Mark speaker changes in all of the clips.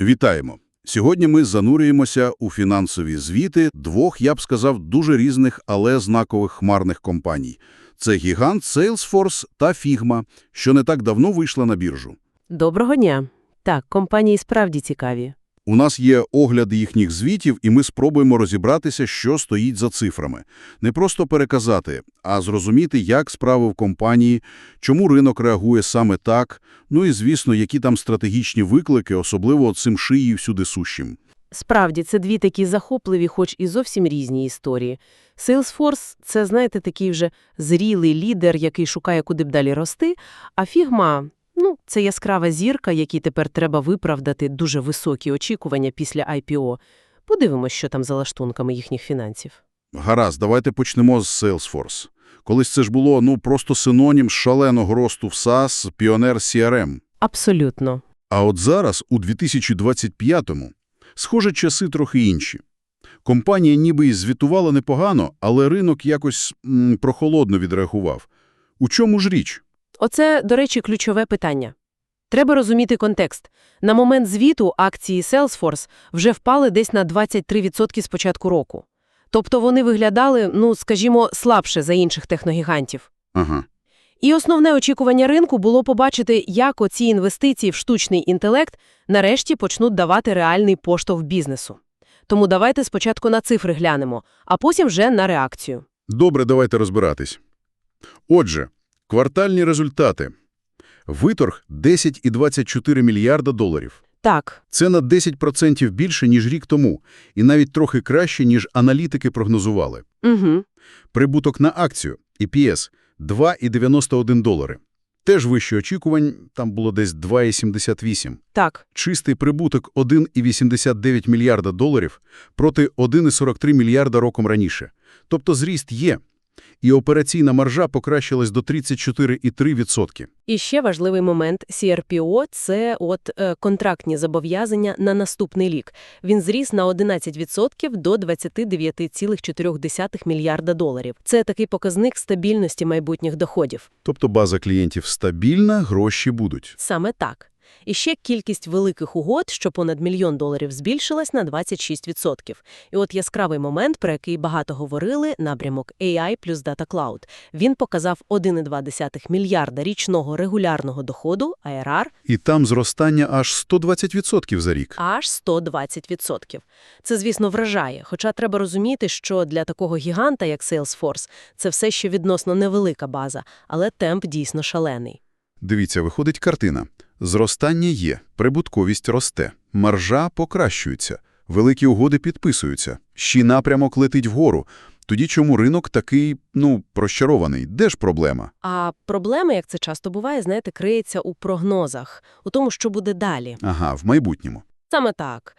Speaker 1: Вітаємо! Сьогодні ми занурюємося у фінансові звіти двох, я б сказав, дуже різних, але знакових хмарних компаній. Це гігант Salesforce та Figma, що не так давно вийшла на біржу.
Speaker 2: Доброго дня. Так, компанії справді цікаві.
Speaker 1: У нас є огляд їхніх звітів, і ми спробуємо розібратися, що стоїть за цифрами. Не просто переказати, а зрозуміти, як справи в компанії, чому ринок реагує саме так, ну і, звісно, які там стратегічні виклики, особливо цим шиї всюди сущим.
Speaker 2: Справді, це дві такі захопливі, хоч і зовсім різні історії. Salesforce – це, знаєте, такий вже зрілий лідер, який шукає, куди б далі рости, а Figma – ну, це яскрава зірка, якій тепер треба виправдати дуже високі очікування після IPO. Подивимось, що там за лаштунками їхніх фінансів.
Speaker 1: Гаразд, давайте почнемо з Salesforce. Колись це ж було, ну, просто синонім шаленого росту в SaaS, піонер CRM.
Speaker 2: Абсолютно.
Speaker 1: А от зараз, у 2025-му, схоже, часи трохи інші. Компанія ніби і звітувала непогано, але ринок якось м, прохолодно відреагував. У чому ж річ?
Speaker 2: Оце, до речі, ключове питання. Треба розуміти контекст. На момент звіту акції Salesforce вже впали десь на 23% з початку року. Тобто вони виглядали, ну, скажімо, слабше за інших техногігантів.
Speaker 1: Ага.
Speaker 2: І основне очікування ринку було побачити, як оці інвестиції в штучний інтелект нарешті почнуть давати реальний поштовх бізнесу. Тому давайте спочатку на цифри глянемо, а потім вже на реакцію.
Speaker 1: Добре, давайте розбиратись. Отже, квартальні результати. Виторг – 10,24 мільярда доларів.
Speaker 2: Так,
Speaker 1: Це на 10% більше, ніж рік тому, і навіть трохи краще, ніж аналітики прогнозували.
Speaker 2: угу.
Speaker 1: Прибуток на акцію EPS – 2,91 долари. Теж вище очікувань, там було десь 2,78.
Speaker 2: так.
Speaker 1: Чистий прибуток 1,89 мільярда доларів проти 1,43 мільярда роком раніше. Тобто зріст є. І операційна маржа покращилась до 34,3%.
Speaker 2: І ще важливий момент CRPO – це от е, контрактні зобов'язання на наступний рік. Він зріс на 11% до 29,4 мільярда доларів. Це такий показник стабільності майбутніх доходів.
Speaker 1: Тобто база клієнтів стабільна, гроші будуть.
Speaker 2: Саме так. І ще кількість великих угод, що понад мільйон доларів, збільшилась на 26%. І от яскравий момент, про який багато говорили, напрямок AI плюс Data Cloud. Він показав 1,2 мільярда річного регулярного доходу, ARR,
Speaker 1: І там зростання аж 120% за рік.
Speaker 2: аж 120%. Це, звісно, вражає, хоча треба розуміти, що для такого гіганта, як Salesforce, це все ще відносно невелика база, але темп дійсно шалений.
Speaker 1: Дивіться, виходить картина. Зростання є, прибутковість росте, маржа покращується, великі угоди підписуються, ще напрямок летить вгору. Тоді чому ринок такий, ну, прощарований? Де ж проблема?
Speaker 2: А проблема, як це часто буває, знаєте, криється у прогнозах, у тому, що буде далі.
Speaker 1: Ага, в майбутньому.
Speaker 2: Саме так.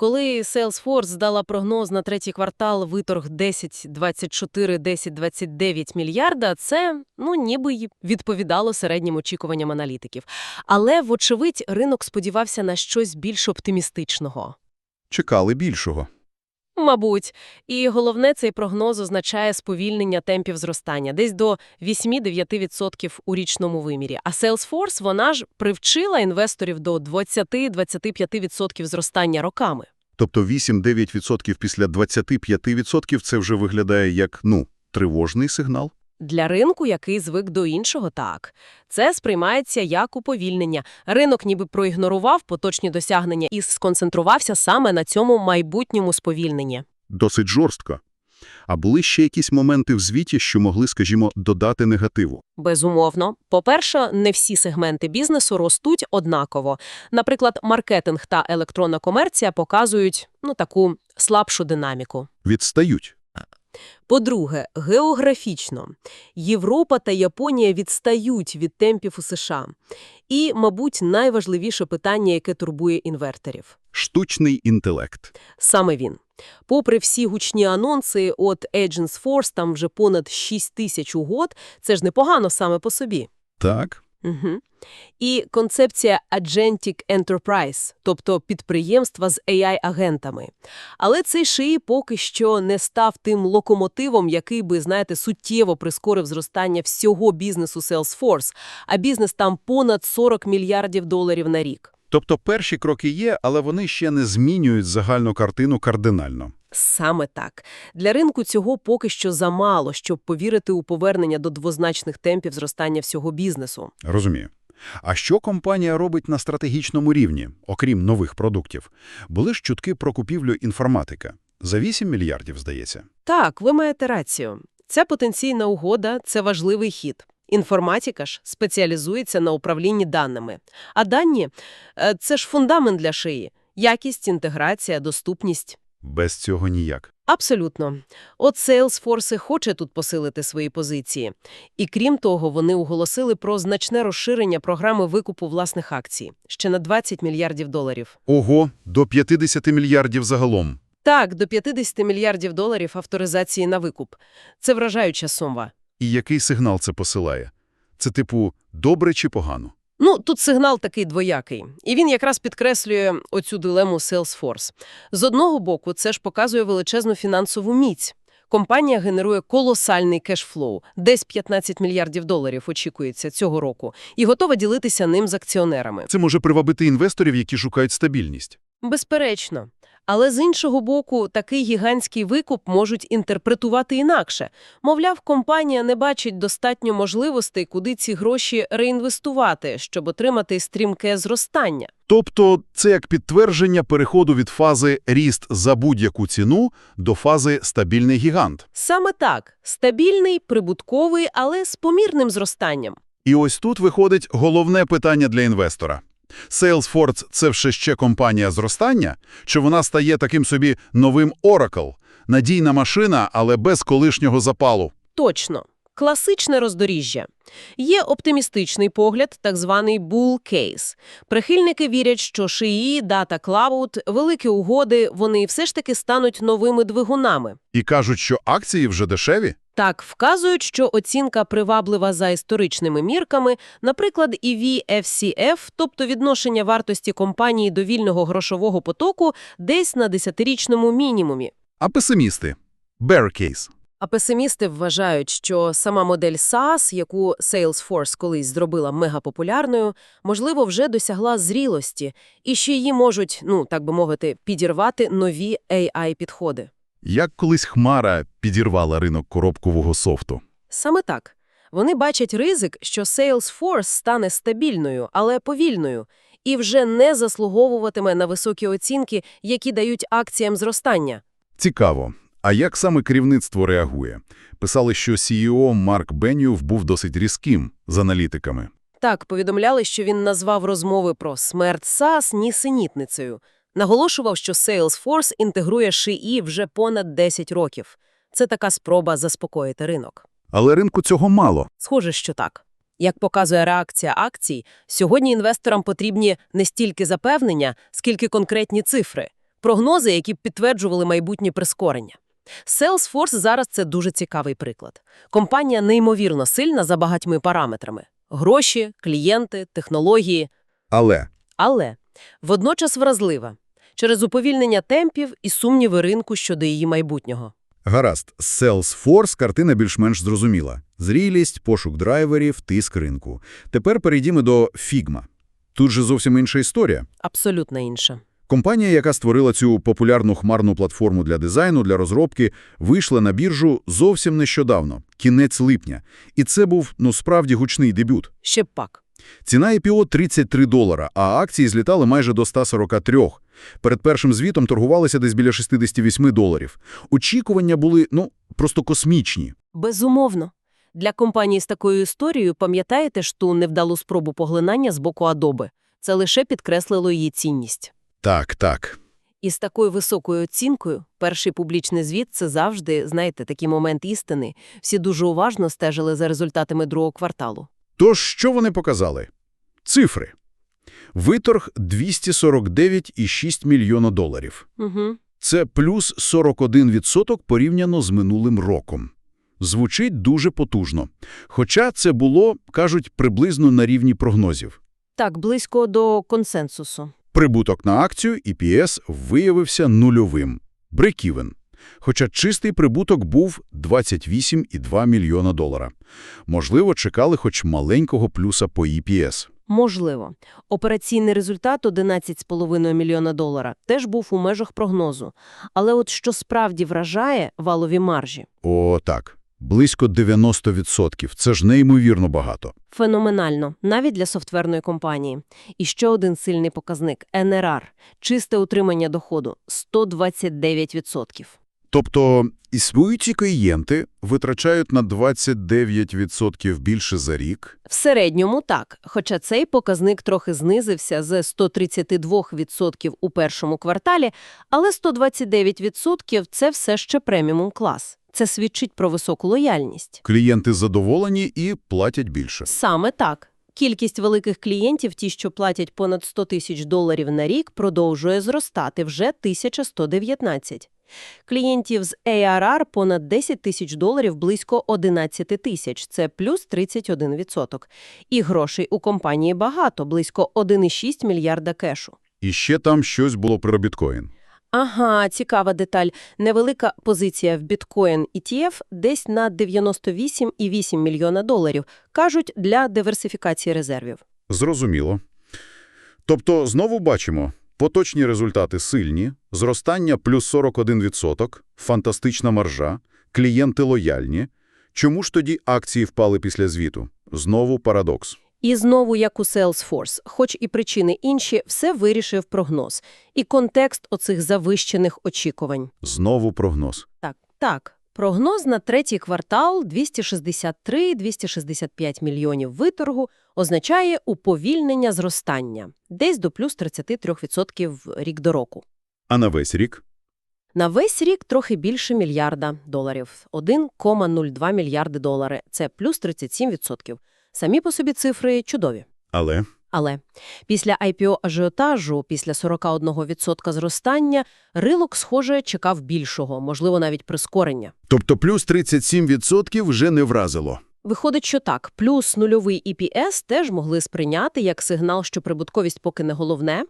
Speaker 2: Коли Salesforce здала прогноз на третій квартал виторг 10-24-10-29 мільярда, це, ну, ніби й відповідало середнім очікуванням аналітиків. Але, вочевидь, ринок сподівався на щось більш оптимістичного.
Speaker 1: Чекали більшого.
Speaker 2: Мабуть. І головне, цей прогноз означає сповільнення темпів зростання, десь до 8-9% у річному вимірі. А Salesforce, вона ж привчила інвесторів до 20-25% зростання роками.
Speaker 1: Тобто 8-9% після 25% це вже виглядає як, ну, тривожний сигнал?
Speaker 2: Для ринку, який звик до іншого, так. Це сприймається як уповільнення. Ринок ніби проігнорував поточні досягнення і сконцентрувався саме на цьому майбутньому сповільненні.
Speaker 1: Досить жорстко. А були ще якісь моменти в звіті, що могли, скажімо, додати негативу?
Speaker 2: Безумовно. По-перше, не всі сегменти бізнесу ростуть однаково. Наприклад, маркетинг та електронна комерція показують ну таку слабшу динаміку.
Speaker 1: Відстають.
Speaker 2: По-друге, географічно. Європа та Японія відстають від темпів у США. І, мабуть, найважливіше питання, яке турбує інверторів.
Speaker 1: Штучний інтелект.
Speaker 2: Саме він. Попри всі гучні анонси, от Agents Force, там вже понад 6 тисяч угод, це ж непогано саме по собі.
Speaker 1: Так.
Speaker 2: Угу. І концепція Agentic Enterprise, тобто підприємства з AI-агентами. Але цей шиї поки що не став тим локомотивом, який би, знаєте, суттєво прискорив зростання всього бізнесу Salesforce, а бізнес там понад 40 мільярдів доларів на рік.
Speaker 1: Тобто перші кроки є, але вони ще не змінюють загальну картину кардинально.
Speaker 2: Саме так. Для ринку цього поки що замало, щоб повірити у повернення до двозначних темпів зростання всього бізнесу.
Speaker 1: Розумію. А що компанія робить на стратегічному рівні, окрім нових продуктів? Були ж чутки про купівлю інформатика. За 8 мільярдів, здається.
Speaker 2: Так, ви маєте рацію. Ця потенційна угода – це важливий хід. Інформатика ж спеціалізується на управлінні даними. А дані е, – це ж фундамент для шиї. Якість, інтеграція, доступність.
Speaker 1: Без цього ніяк.
Speaker 2: Абсолютно. От Salesforce хоче тут посилити свої позиції. І крім того, вони оголосили про значне розширення програми викупу власних акцій. Ще на 20 мільярдів доларів.
Speaker 1: Ого, до 50 мільярдів загалом.
Speaker 2: Так, до 50 мільярдів доларів авторизації на викуп. Це вражаюча сума.
Speaker 1: І який сигнал це посилає? Це типу добре чи погано?
Speaker 2: Ну, тут сигнал такий двоякий. І він якраз підкреслює оцю дилему Salesforce. З одного боку, це ж показує величезну фінансову міць. Компанія генерує колосальний кешфлоу, десь 15 мільярдів доларів очікується цього року, і готова ділитися ним з акціонерами.
Speaker 1: Це може привабити інвесторів, які шукають стабільність.
Speaker 2: Безперечно. Але з іншого боку, такий гігантський викуп можуть інтерпретувати інакше. Мовляв, компанія не бачить достатньо можливостей, куди ці гроші реінвестувати, щоб отримати стрімке зростання.
Speaker 1: Тобто це як підтвердження переходу від фази «ріст за будь-яку ціну» до фази «стабільний гігант».
Speaker 2: Саме так – стабільний, прибутковий, але з помірним зростанням.
Speaker 1: І ось тут виходить головне питання для інвестора. Salesforce – це все ще компанія зростання? Чи вона стає таким собі новим Oracle? Надійна машина, але без колишнього запалу.
Speaker 2: Точно. Класичне роздоріжжя. Є оптимістичний погляд, так званий bull case. Прихильники вірять, що шиї, дата Cloud, великі угоди, вони все ж таки стануть новими двигунами.
Speaker 1: І кажуть, що акції вже дешеві?
Speaker 2: Так, вказують, що оцінка приваблива за історичними мірками, наприклад, EV-FCF, тобто відношення вартості компанії до вільного грошового потоку, десь на десятирічному мінімумі.
Speaker 1: А песимісти? Bear case.
Speaker 2: А песимісти вважають, що сама модель SaaS, яку Salesforce колись зробила мегапопулярною, можливо, вже досягла зрілості, і що її можуть, ну, так би мовити, підірвати нові AI-підходи.
Speaker 1: Як колись Хмара підірвала ринок коробкового софту.
Speaker 2: Саме так. Вони бачать ризик, що Salesforce стане стабільною, але повільною, і вже не заслуговуватиме на високі оцінки, які дають акціям зростання.
Speaker 1: Цікаво. А як саме керівництво реагує? Писали, що CEO Марк Бенюв був досить різким з аналітиками.
Speaker 2: Так, повідомляли, що він назвав розмови про смерть SaaS нісенітницею. Наголошував, що Salesforce інтегрує шиї вже понад 10 років. Це така спроба заспокоїти ринок.
Speaker 1: Але ринку цього мало.
Speaker 2: Схоже, що так. Як показує реакція акцій, сьогодні інвесторам потрібні не стільки запевнення, скільки конкретні цифри, прогнози, які б підтверджували майбутні прискорення. Salesforce зараз – це дуже цікавий приклад. Компанія неймовірно сильна за багатьми параметрами – гроші, клієнти, технології.
Speaker 1: Але
Speaker 2: Але водночас вразлива через уповільнення темпів і сумніви ринку щодо її майбутнього.
Speaker 1: гаразд, з Salesforce картина більш-менш зрозуміла. Зрілість, пошук драйверів, тиск ринку. Тепер перейдімо до Figma. Тут же зовсім інша історія.
Speaker 2: Абсолютно інша.
Speaker 1: Компанія, яка створила цю популярну хмарну платформу для дизайну, для розробки, вийшла на біржу зовсім нещодавно, кінець липня. І це був, ну, справді гучний дебют.
Speaker 2: Ще пак.
Speaker 1: Ціна IPO – 33 долара, а акції злітали майже до 143. Перед першим звітом торгувалися десь біля 68 доларів. Очікування були, ну, просто космічні.
Speaker 2: Безумовно. Для компанії з такою історією пам'ятаєте ж ту невдалу спробу поглинання з боку Adobe? Це лише підкреслило її цінність.
Speaker 1: Так, так.
Speaker 2: І з такою високою оцінкою перший публічний звіт – це завжди, знаєте, такий момент істини. Всі дуже уважно стежили за результатами другого кварталу.
Speaker 1: Тож, що вони показали? Цифри. Виторг 249,6 мільйона доларів.
Speaker 2: Угу.
Speaker 1: Це плюс 41% порівняно з минулим роком. Звучить дуже потужно. Хоча це було, кажуть, приблизно на рівні прогнозів.
Speaker 2: Так, близько до консенсусу.
Speaker 1: Прибуток на акцію EPS виявився нульовим. Бреківен. Хоча чистий прибуток був 28,2 мільйона долара. Можливо, чекали хоч маленького плюса по EPS.
Speaker 2: Можливо. Операційний результат 11,5 мільйона долара теж був у межах прогнозу. Але от що справді вражає – валові маржі.
Speaker 1: О, так. Близько 90%. Це ж неймовірно багато.
Speaker 2: Феноменально, навіть для софтверної компанії. І ще один сильний показник – НРР – чисте утримання доходу – 129%.
Speaker 1: Тобто існуючі клієнти витрачають на 29% більше за рік.
Speaker 2: В середньому так, хоча цей показник трохи знизився з 132% у першому кварталі, але 129% – це все ще преміум-клас. Це свідчить про високу лояльність.
Speaker 1: Клієнти задоволені і платять більше.
Speaker 2: Саме так. Кількість великих клієнтів, ті, що платять понад 100 тисяч доларів на рік, продовжує зростати вже 1119. Клієнтів з ARR понад 10 тисяч доларів близько 11 тисяч, це плюс 31%. І грошей у компанії багато, близько 1,6 мільярда кешу.
Speaker 1: І ще там щось було про біткоін.
Speaker 2: Ага, цікава деталь. Невелика позиція в біткоін ETF десь на 98,8 мільйона доларів, кажуть, для диверсифікації резервів.
Speaker 1: Зрозуміло. Тобто, знову бачимо, поточні результати сильні, зростання плюс 41%, фантастична маржа, клієнти лояльні. Чому ж тоді акції впали після звіту? Знову парадокс.
Speaker 2: І знову, як у Salesforce, хоч і причини інші, все вирішив прогноз. І контекст оцих завищених очікувань.
Speaker 1: Знову прогноз.
Speaker 2: Так, так. Прогноз на третій квартал 263-265 мільйонів виторгу означає уповільнення зростання, десь до плюс 33% рік до року.
Speaker 1: А на весь рік?
Speaker 2: На весь рік трохи більше мільярда доларів – 1,02 мільярди долари. Це плюс 37%. Самі по собі цифри чудові.
Speaker 1: Але
Speaker 2: Але після IPO-ажіотажу, після 41% зростання, ринок, схоже, чекав більшого, можливо, навіть прискорення.
Speaker 1: Тобто плюс 37% вже не вразило.
Speaker 2: Виходить, що так, плюс нульовий EPS теж могли сприйняти як сигнал, що прибутковість поки не головне.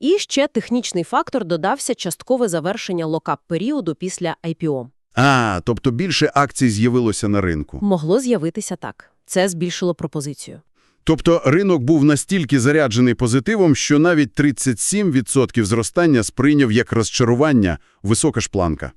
Speaker 2: І ще технічний фактор додався часткове завершення локап-періоду після IPO.
Speaker 1: А, тобто більше акцій з'явилося на ринку.
Speaker 2: Могло з'явитися так. Це збільшило пропозицію.
Speaker 1: Тобто ринок був настільки заряджений позитивом, що навіть 37% зростання сприйняв як розчарування, висока ж планка.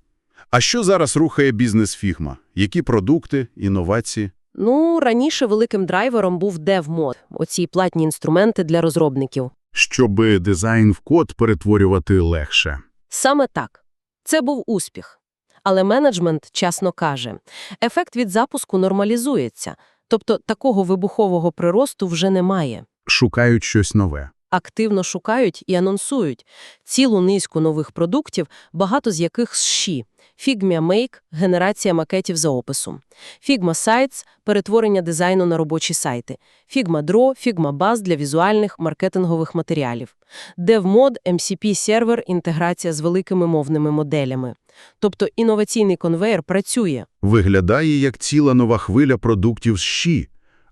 Speaker 1: А що зараз рухає бізнес Фігма? Які продукти, інновації?
Speaker 2: Ну, раніше великим драйвером був DevMod, оці платні інструменти для розробників.
Speaker 1: Щоб дизайн в код перетворювати легше.
Speaker 2: Саме так. Це був успіх. Але менеджмент чесно каже, ефект від запуску нормалізується, тобто такого вибухового приросту вже немає.
Speaker 1: Шукають щось нове.
Speaker 2: Активно шукають і анонсують цілу низку нових продуктів, багато з яких з ШІ. Figma Make – генерація макетів за описом. Figma Sites – перетворення дизайну на робочі сайти. Figma Draw – Figma Buzz для візуальних маркетингових матеріалів. DevMod – MCP-сервер – інтеграція з великими мовними моделями. Тобто інноваційний конвейер працює.
Speaker 1: Виглядає як ціла нова хвиля продуктів з ЩІ.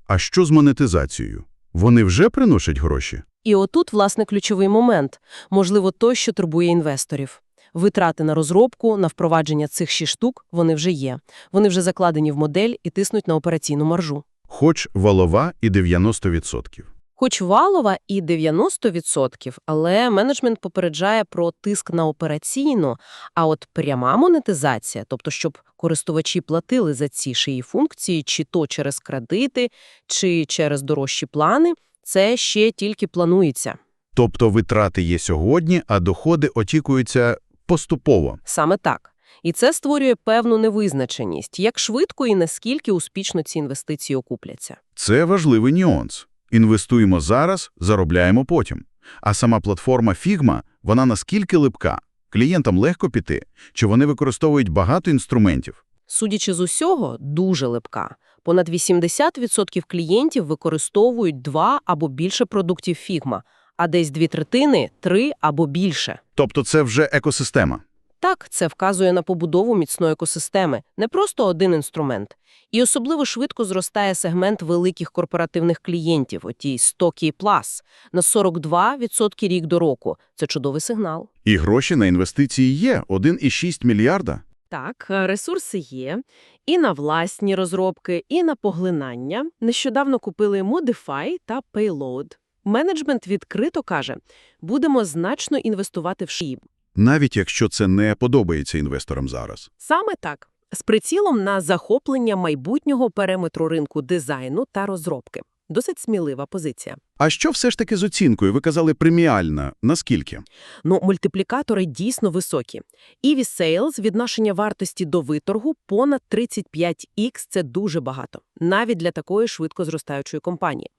Speaker 1: А що з монетизацією? Вони вже приносять гроші?
Speaker 2: І отут, власне, ключовий момент. Можливо, той, що турбує інвесторів. Витрати на розробку, на впровадження цих шість штук, вони вже є. Вони вже закладені в модель і тиснуть на операційну маржу.
Speaker 1: Хоч валова і 90%.
Speaker 2: Хоч валова і 90%, але менеджмент попереджає про тиск на операційну, а от пряма монетизація, тобто щоб користувачі платили за ці шиї функції, чи то через кредити, чи через дорожчі плани, це ще тільки планується.
Speaker 1: Тобто витрати є сьогодні, а доходи очікуються поступово.
Speaker 2: Саме так. І це створює певну невизначеність, як швидко і наскільки успішно ці інвестиції окупляться.
Speaker 1: Це важливий нюанс. Інвестуємо зараз, заробляємо потім. А сама платформа Figma, вона наскільки липка? Клієнтам легко піти? Чи вони використовують багато інструментів?
Speaker 2: Судячи з усього, дуже липка. Понад 80% клієнтів використовують два або більше продуктів Figma, а десь дві третини – три або більше.
Speaker 1: Тобто це вже екосистема.
Speaker 2: Так, це вказує на побудову міцної екосистеми, не просто один інструмент. І особливо швидко зростає сегмент великих корпоративних клієнтів, оті 100K+, на 42% рік до року. Це чудовий сигнал.
Speaker 1: І гроші на інвестиції є – 1,6 мільярда.
Speaker 2: Так, ресурси є і на власні розробки, і на поглинання. Нещодавно купили Modify та Payload. Менеджмент відкрито каже, будемо значно інвестувати в шиї.
Speaker 1: Навіть якщо це не подобається інвесторам зараз.
Speaker 2: Саме так. З прицілом на захоплення майбутнього периметру ринку дизайну та розробки. Досить смілива позиція.
Speaker 1: А що все ж таки з оцінкою? Ви казали преміальна. Наскільки?
Speaker 2: Ну, мультиплікатори дійсно високі. EV Sales – відношення вартості до виторгу понад 35X – це дуже багато, навіть для такої швидко зростаючої компанії.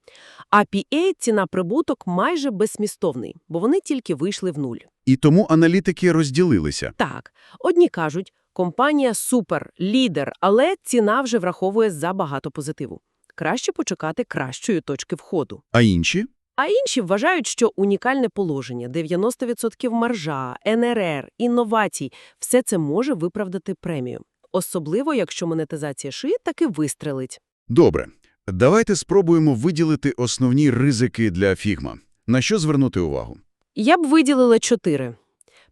Speaker 2: А PA – ціна-прибуток майже безсмістовний, бо вони тільки вийшли в нуль.
Speaker 1: І тому аналітики розділилися.
Speaker 2: Так, одні кажуть, компанія супер, лідер, але ціна вже враховує забагато позитиву. Краще почекати кращої точки входу.
Speaker 1: А інші?
Speaker 2: А інші вважають, що унікальне положення, 90% маржа, НРР, інновацій – все це може виправдати премію. Особливо, якщо монетизація шиї таки вистрелить.
Speaker 1: Добре. Давайте спробуємо виділити основні ризики для Фігма. На що звернути увагу?
Speaker 2: Я б виділила чотири.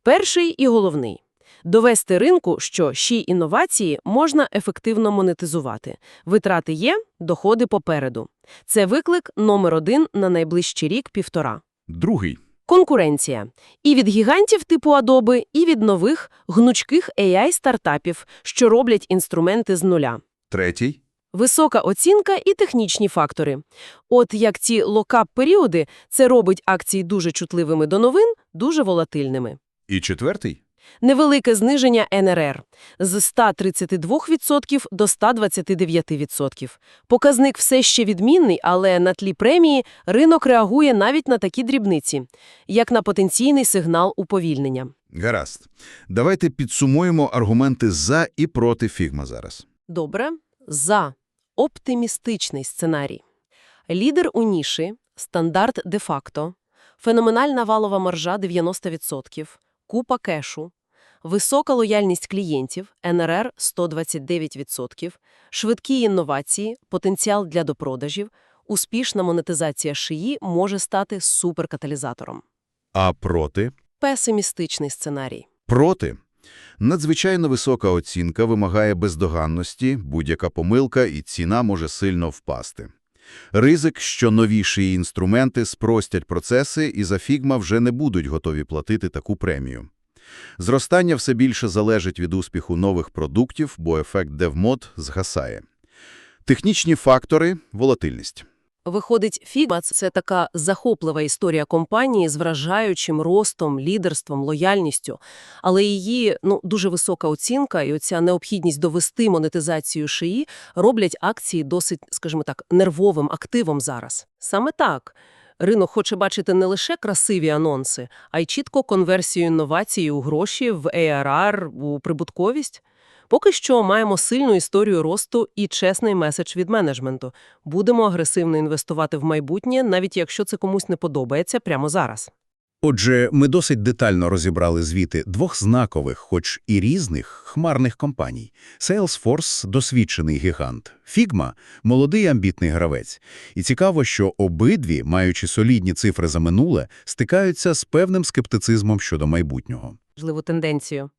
Speaker 2: Перший і головний. Довести ринку, що ще інновації можна ефективно монетизувати. Витрати є, доходи попереду. Це виклик номер один на найближчий рік-півтора.
Speaker 1: Другий.
Speaker 2: Конкуренція. І від гігантів типу Adobe, і від нових, гнучких AI-стартапів, що роблять інструменти з нуля.
Speaker 1: Третій.
Speaker 2: Висока оцінка і технічні фактори. От як ці локап-періоди, це робить акції дуже чутливими до новин, дуже волатильними.
Speaker 1: І четвертий.
Speaker 2: Невелике зниження НРР – з 132% до 129%. Показник все ще відмінний, але на тлі премії ринок реагує навіть на такі дрібниці, як на потенційний сигнал уповільнення.
Speaker 1: Гаразд. Давайте підсумуємо аргументи за і проти Фігма зараз.
Speaker 2: Добре. За. Оптимістичний сценарій. Лідер у ніші, стандарт де-факто, феноменальна валова маржа 90%, купа кешу, висока лояльність клієнтів, НРР 129%, швидкі інновації, потенціал для допродажів, успішна монетизація шиї може стати суперкаталізатором.
Speaker 1: А проти?
Speaker 2: Песимістичний сценарій.
Speaker 1: Проти. Надзвичайно висока оцінка вимагає бездоганності, будь-яка помилка і ціна може сильно впасти. Ризик, що новіші інструменти спростять процеси і за Фігма вже не будуть готові платити таку премію. Зростання все більше залежить від успіху нових продуктів, бо ефект DevMod згасає. Технічні фактори – волатильність.
Speaker 2: Виходить, Figma – це така захоплива історія компанії з вражаючим ростом, лідерством, лояльністю. Але її ну, дуже висока оцінка і оця необхідність довести монетизацію шиї роблять акції досить, скажімо так, нервовим активом зараз. Саме так. Ринок хоче бачити не лише красиві анонси, а й чітко конверсію інновацій у гроші, в ARR, у прибутковість. Поки що маємо сильну історію росту і чесний меседж від менеджменту. Будемо агресивно інвестувати в майбутнє, навіть якщо це комусь не подобається прямо зараз.
Speaker 3: Отже, ми досить детально розібрали звіти двох знакових, хоч і різних, хмарних компаній. Salesforce – досвідчений гігант, Figma – молодий амбітний гравець. І цікаво, що обидві, маючи солідні цифри за минуле, стикаються з певним скептицизмом щодо майбутнього.
Speaker 2: Важливу тенденцію.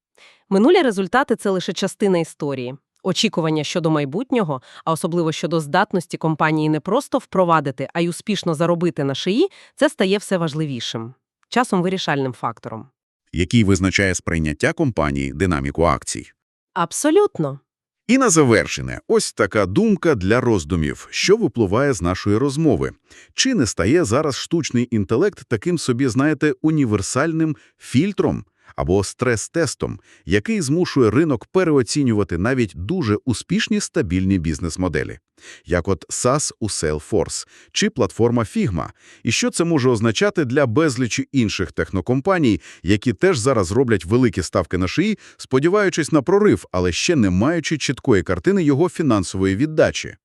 Speaker 2: Минулі результати – це лише частина історії. Очікування щодо майбутнього, а особливо щодо здатності компанії не просто впровадити, а й успішно заробити на шиї – це стає все важливішим. Часом вирішальним фактором.
Speaker 3: який визначає сприйняття компанії динаміку акцій.
Speaker 2: Абсолютно.
Speaker 1: І на завершення, ось така думка для роздумів, що випливає з нашої розмови. Чи не стає зараз штучний інтелект таким собі, знаєте, універсальним фільтром або стрес-тестом, який змушує ринок переоцінювати навіть дуже успішні стабільні бізнес-моделі, як от SaaS у Salesforce чи платформа Figma, і що це може означати для безлічі інших технокомпаній, які теж зараз роблять великі ставки на шиї, сподіваючись на прорив, але ще не маючи чіткої картини його фінансової віддачі.